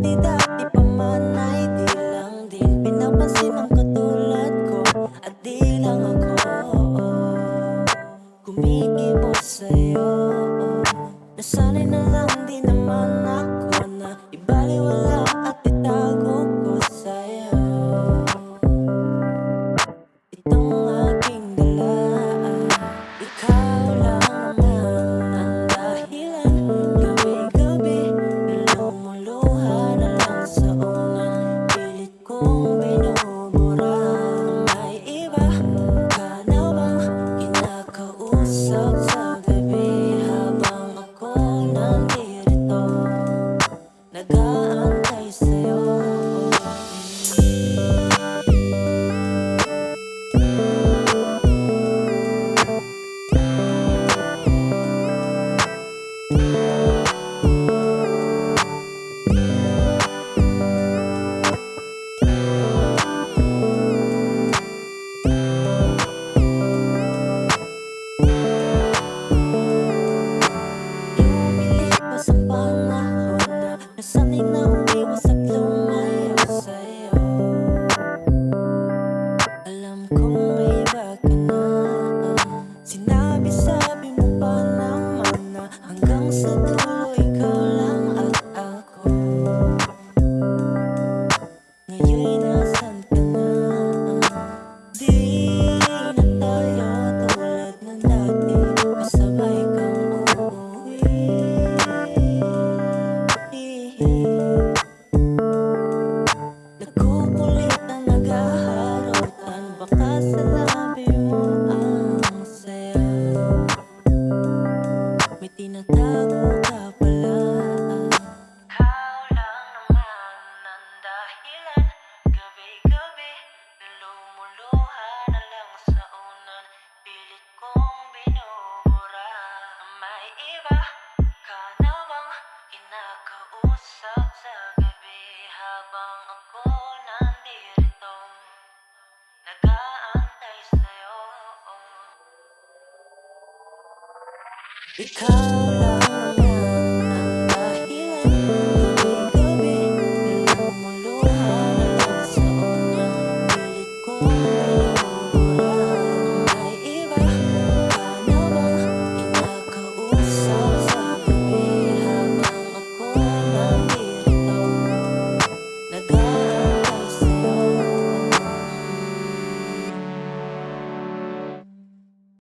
dati-dati pa man ay di lang din Pinapansin ang katulad ko. At di lang ako Kumikibot sa'yo. Nasanay na lang din naman umiwas at lumayo sa'yo. Alam kong may iba na ah. Sinabi-sabi mo Hanggang sa tuloy may ka pala How lang naman ang dahilan Gabi-gabi na lang sa unan Pilit kong binubura May iba ka na bang Because